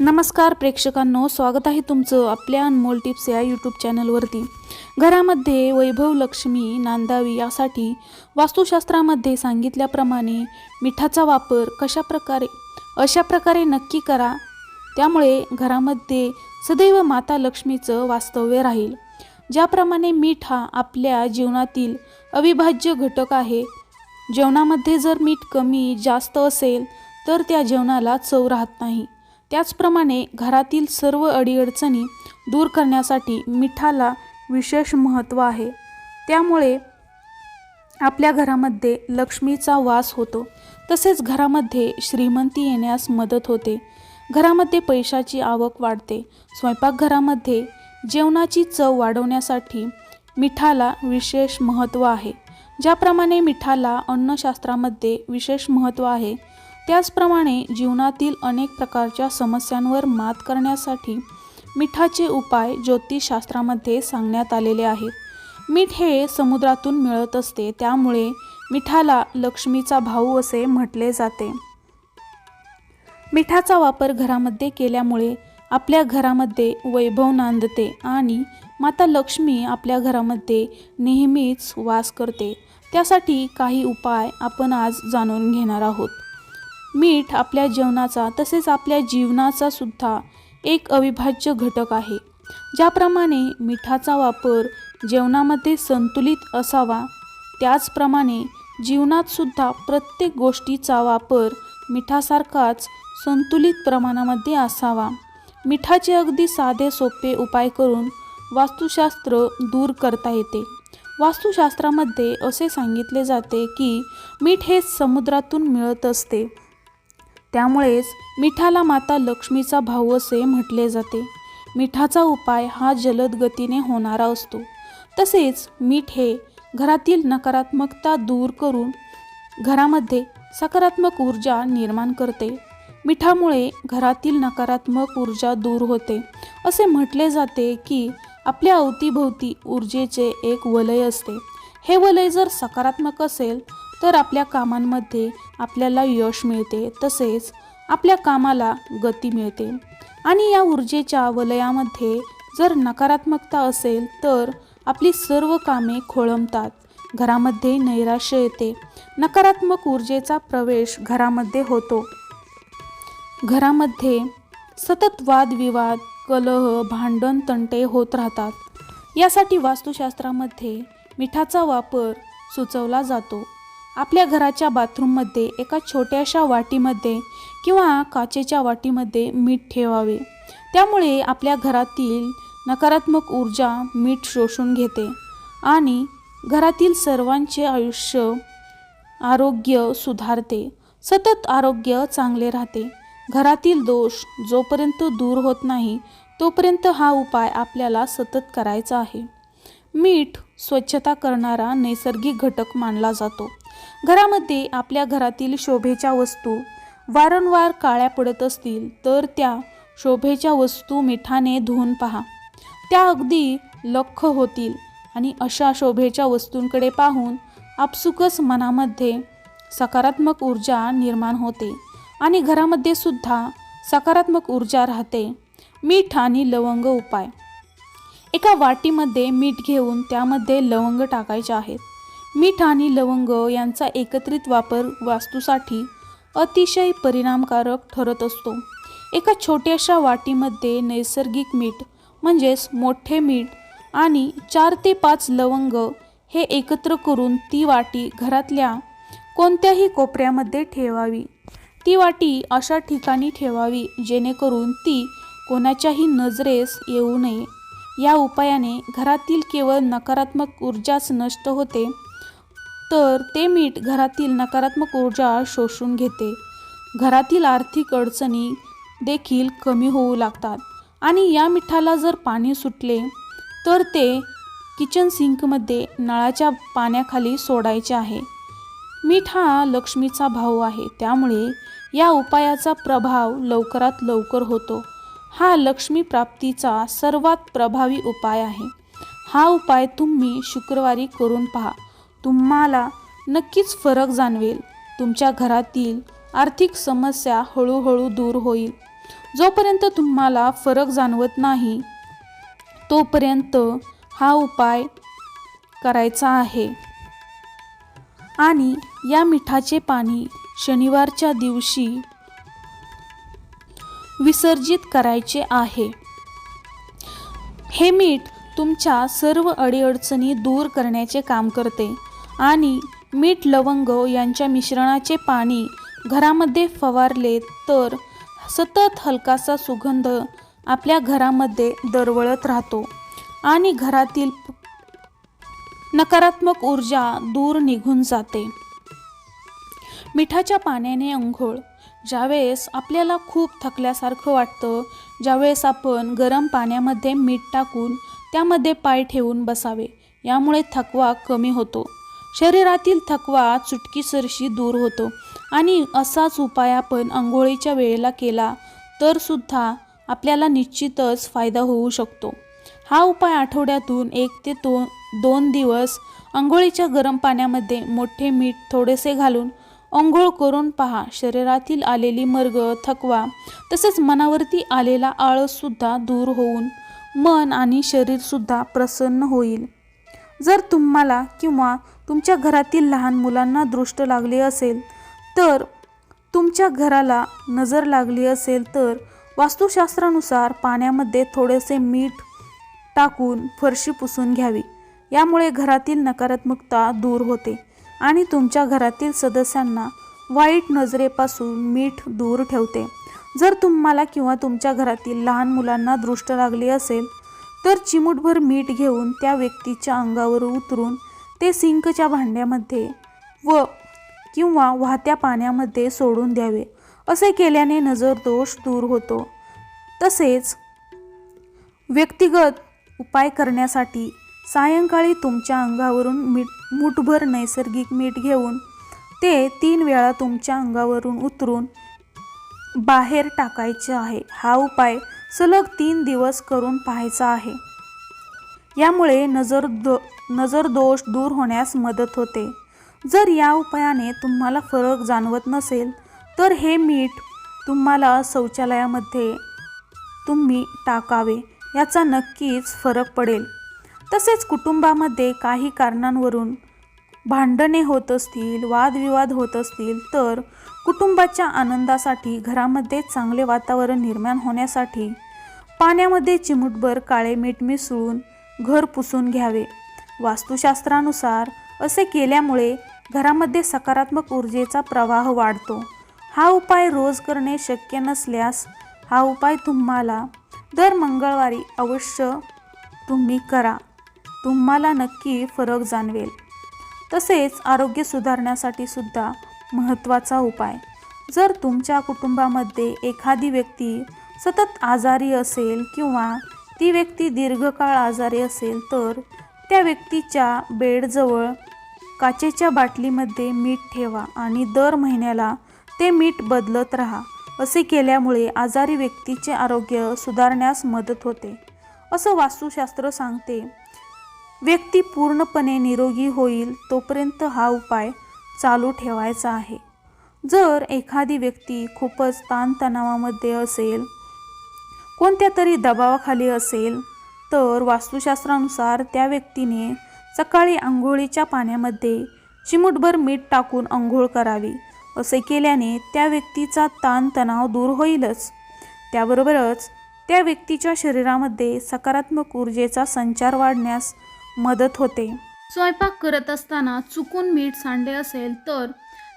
नमस्कार प्रेक्षकांनो स्वागत आहे तुमचं आपल्या अनमोल टिप्स या यूट्यूब चॅनलवरती. घरामध्ये वैभव लक्ष्मी नांदावी यासाठी वास्तुशास्त्रामध्ये सांगितल्याप्रमाणे मिठाचा वापर कशा प्रकारे अशा प्रकारे नक्की करा. त्यामुळे घरामध्ये सदैव माता लक्ष्मीचं वास्तव्य राहील. ज्याप्रमाणे मीठ हा आपल्या जीवनातील अविभाज्य घटक आहे. जेवणामध्ये जर मीठ कमी जास्त असेल तर त्या जेवणाला चव राहत नाही. त्याचप्रमाणे घरातील सर्व अडीअडचणी दूर करण्यासाठी मिठाला विशेष महत्त्व आहे. त्यामुळे आपल्या घरामध्ये लक्ष्मीचा वास होतो. तसेच घरामध्ये श्रीमंती येण्यास मदत होते. घरामध्ये पैशाची आवक वाढते. स्वयंपाकघरामध्ये जेवणाची चव वाढवण्यासाठी मिठाला विशेष महत्त्व आहे. ज्याप्रमाणे मिठाला अन्नशास्त्रामध्ये विशेष महत्त्व आहे त्याचप्रमाणे जीवनातील अनेक प्रकारच्या समस्यांवर मात करण्यासाठी मिठाचे उपाय ज्योतिषशास्त्रामध्ये सांगण्यात आलेले आहेत. मीठ हे समुद्रातून मिळत असते त्यामुळे मिठाला लक्ष्मीचा भाऊ असे म्हटले जाते. मिठाचा वापर घरामध्ये केल्यामुळे आपल्या घरामध्ये वैभव नांदते आणि माता लक्ष्मी आपल्या घरामध्ये नेहमीच वास करते. त्यासाठी काही उपाय आपण आज जाणून घेणार आहोत. मीठ आपल्या जेवणाचा तसेच आपल्या जीवनाचा सुद्धा एक अविभाज्य घटक आहे. ज्याप्रमाणे मिठाचा वापर जेवणामध्ये संतुलित असावा त्याचप्रमाणे जीवनातसुद्धा प्रत्येक गोष्टीचा वापर मिठासारखाच संतुलित प्रमाणामध्ये असावा. मिठाचे अगदी साधे सोपे उपाय करून वास्तुशास्त्र दूर करता येते. वास्तुशास्त्रामध्ये असे सांगितले जाते की मीठ हे समुद्रातून मिळत असते. त्यामुळेच मिठाला माता लक्ष्मीचा भाऊ असे म्हटले जाते. मिठाचा उपाय हा जलद गतीने होणारा असतो. तसेच मीठ हे घरातील नकारात्मकता दूर करून घरामध्ये सकारात्मक ऊर्जा निर्माण करते. मिठामुळे घरातील नकारात्मक ऊर्जा दूर होते. असे म्हटले जाते की आपल्या अवतीभोवती ऊर्जेचे एक वलय असते. हे वलय जर सकारात्मक असेल तर आपल्या कामांमध्ये आपल्याला यश मिळते तसेच आपल्या कामाला गती मिळते. आणि या ऊर्जेच्या वलयामध्ये जर नकारात्मकता असेल तर आपली सर्व कामे खोळंबतात घरामध्ये नैराश्य येते. नकारात्मक ऊर्जेचा प्रवेश घरामध्ये होतो. घरामध्ये सतत वादविवाद कलह भांडण तंटे होत राहतात. यासाठी वास्तुशास्त्रामध्ये मिठाचा वापर सुचवला जातो. आपल्या घराच्या बाथरूममध्ये एका छोट्याशा वाटीमध्ये किंवा काचेच्या वाटीमध्ये मीठ ठेवावे. त्यामुळे आपल्या घरातील नकारात्मक ऊर्जा मीठ शोषून घेते आणि घरातील सर्वांचे आयुष्य आरोग्य सुधारते. सतत आरोग्य चांगले राहते. घरातील दोष जोपर्यंत दूर होत नाही तोपर्यंत हा उपाय आपल्याला सतत करायचा आहे. मीठ स्वच्छता करणारा नैसर्गिक घटक मानला जातो. घरामध्ये आपल्या घरातील शोभेच्या वस्तू वारंवार काळ्या पडत असतील तर त्या शोभेच्या वस्तू मिठाने धुवून पहा. त्या अगदी लख होतील आणि अशा शोभेच्या वस्तूंकडे पाहून आपसुकच मनामध्ये सकारात्मक ऊर्जा निर्माण होते आणि घरामध्ये सुद्धा सकारात्मक ऊर्जा राहते. मीठ आणि लवंग उपाय. एका वाटीमध्ये मीठ घेऊन त्यामध्ये लवंग टाकायचे आहेत. मीठ आणि लवंग यांचा एकत्रित वापर वास्तूसाठी अतिशय परिणामकारक ठरत असतो. एका छोट्याशा वाटीमध्ये नैसर्गिक मीठ म्हणजेच मोठे मीठ आणि चार ते पाच लवंग हे एकत्र करून ती वाटी घरातल्या कोणत्याही कोपऱ्यामध्ये ठेवावी. ती वाटी अशा ठिकाणी ठेवावी जेणेकरून ती कोणाच्याही नजरेस येऊ नये. या उपायाने घरातील केवळ नकारात्मक ऊर्जाच नष्ट होते. तर ते मीठ घरातील नकारात्मक ऊर्जा शोषून घेते. घरातील आर्थिक अडचणी देखील कमी होऊ लागतात. आणि या मिठाला जर पाणी सुटले तर ते किचन सिंकमध्ये नळाच्या पाण्याखाली सोडायचे आहे. मीठ हा लक्ष्मीचा भाऊ आहे त्यामुळे या उपायाचा प्रभाव लवकरात लवकर होतो. हा लक्ष्मी प्राप्तीचा सर्वात प्रभावी उपाय आहे. हा उपाय तुम्ही शुक्रवारी करून पहा. तुम्हाला नक्कीच फरक जाणवेल. तुमच्या घरातील आर्थिक समस्या हळूहळू दूर होईल. जोपर्यंत तुम्हाला फरक जाणवत नाही तोपर्यंत हा उपाय करायचा आहे. आणि या मिठाचे पाणी शनिवारच्या दिवशी विसर्जित करायचे आहे. हे मीठ तुमच्या सर्व अडीअडचणी दूर करण्याचे काम करते. आणि मीठ लवंग यांच्या मिश्रणाचे पाणी घरामध्ये फवारले तर सतत हलकासा सुगंध आपल्या घरामध्ये दरवळत राहतो आणि घरातील नकारात्मक ऊर्जा दूर निघून जाते. मिठाच्या पाण्याने अंघोळ ज्यावेळेस आपल्याला खूप थकल्यासारखं वाटतं ज्यावेळेस आपण गरम पाण्यामध्ये मीठ टाकून त्यामध्ये पाय ठेवून बसावे यामुळे थकवा कमी होतो. शरीरातील थकवा चुटकीसरशी दूर होतो आणि असाच उपाय आपण आंघोळीच्या वेळेला केला तर सुद्धा आपल्याला निश्चितच फायदा होऊ शकतो. हा उपाय आठवड्यातून एक ते दोन दोन दिवस आंघोळीच्या गरम पाण्यामध्ये मोठे मीठ थोडेसे घालून अंघोळ करून पहा. शरीरातील आलेली मर्ग थकवा तसेच मनावरती आलेला आळससुद्धा दूर होऊन मन आणि शरीरसुद्धा प्रसन्न होईल. जर तुम्हाला किंवा तुमच्या घरातील लहान मुलांना दृष्ट लागली असेल तर तुमच्या घराला नजर लागली असेल तर वास्तुशास्त्रानुसार पाण्यामध्ये थोडेसे मीठ टाकून फरशी पुसून घ्यावी. यामुळे घरातील नकारात्मकता दूर होते आणि तुमच्या घरातील सदस्यांना वाईट नजरेपासून मीठ दूर ठेवते. जर तुम्हाला किंवा तुमच्या घरातील लहान मुलांना दृष्ट लागली असेल तर चिमूटभर मीठ घेऊन त्या व्यक्तीच्या अंगावर उतरून ते सिंकच्या भांड्यामध्ये व किंवा वाहत्या पाण्यामध्ये सोडून द्यावे. असे केल्याने नजर दोष दूर होतो. तसेच व्यक्तिगत उपाय करण्यासाठी सायंकाळी तुमच्या अंगावरून मीठ मूठभर नैसर्गिक मीठ घेऊन ते तीन वेळा तुमच्या अंगावरून उतरून बाहेर टाकायचे आहे. हा उपाय सलग तीन दिवस करून पाहायचा आहे. यामुळे नजर दो नजर दोष दूर होण्यास मदत होते. जर या उपायाने तुम्हाला फरक जाणवत नसेल तर हे मीठ तुम्हाला शौचालयामध्ये तुम्ही टाकावे याचा नक्कीच फरक पडेल. तसेच कुटुंबामध्ये काही कारणांवरून भांडणे होत असतील वादविवाद होत असतील तर कुटुंबाच्या आनंदासाठी घरामध्ये चांगले वातावरण निर्माण होण्यासाठी पाण्यामध्ये चिमूटभर काळे मीठ मिसळून घर पुसून घ्यावे. वास्तुशास्त्रानुसार असे केल्यामुळे घरामध्ये सकारात्मक ऊर्जेचा प्रवाह वाढतो. हा उपाय रोज करणे शक्य नसल्यास हा उपाय तुम्हाला दर मंगळवारी अवश्य तुम्ही करा. तुम्हाला नक्की फरक जाणवेल. तसेच आरोग्य सुधारण्यासाठी सुद्धा महत्त्वाचा उपाय. जर तुमच्या कुटुंबामध्ये एखादी व्यक्ती सतत आजारी असेल किंवा ती व्यक्ती दीर्घकाळ आजारी असेल तर त्या व्यक्तीच्या बेडजवळ काचेच्या बाटलीमध्ये मीठ ठेवा आणि दर महिन्याला ते मीठ बदलत राहा असे केल्यामुळे आजारी व्यक्तीचे आरोग्य सुधारण्यास मदत होते. असं वास्तुशास्त्र सांगते व्यक्ती पूर्णपणे निरोगी होईल तोपर्यंत हा उपाय चालू ठेवायचा आहे. जर एखादी व्यक्ती खूपच ताणतणावामध्ये असेल कोणत्या तरी दबावाखाली असेल तर वास्तुशास्त्रानुसार त्या व्यक्तीने सकाळी आंघोळीच्या पाण्यामध्ये चिमूटभर मीठ टाकून आंघोळ करावी असे केल्याने त्या व्यक्तीचा ताणतणाव दूर होईलच. त्याबरोबरच त्या व्यक्तीच्या शरीरामध्ये सकारात्मक ऊर्जेचा संचार वाढण्यास मदत होते. स्वयंपाक करत असताना चुकून मीठ सांडले असेल तर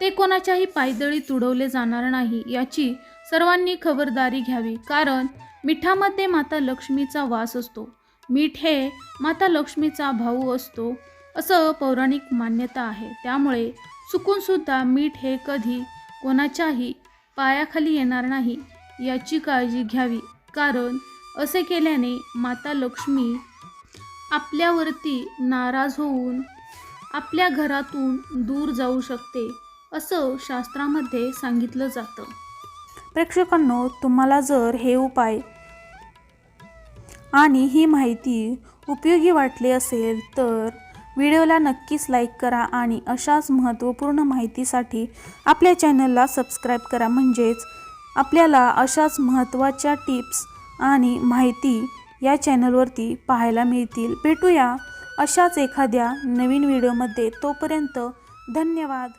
ते कोणाच्याही पायदळी तुडवले जाणार नाही याची सर्वांनी खबरदारी घ्यावी. कारण मिठामध्ये माता लक्ष्मीचा वास असतो. मीठ हे माता लक्ष्मीचा भाऊ असतो असं पौराणिक मान्यता आहे. त्यामुळे चुकूनसुद्धा मीठ हे कधी कोणाच्याही पायाखाली येणार नाही याची काळजी घ्यावी. कारण असे केल्याने माता लक्ष्मी आपल्यावरती नाराज होऊन आपल्या घरातून दूर जाऊ शकते असं शास्त्रामध्ये सांगितलं जातं. प्रेक्षकांनो तुम्हाला जर हे उपाय आणि ही माहिती उपयोगी वाटली असेल तर व्हिडिओला नक्कीच लाईक करा आणि अशाच महत्त्वपूर्ण माहितीसाठी आपल्या चॅनलला सबस्क्राईब करा. म्हणजेच आपल्याला अशाच महत्त्वाच्या टिप्स आणि माहिती या चॅनलवरती पाहायला मिळतील. भेटूया अशाच एखाद्या नवीन व्हिडिओमध्ये. तोपर्यंत धन्यवाद.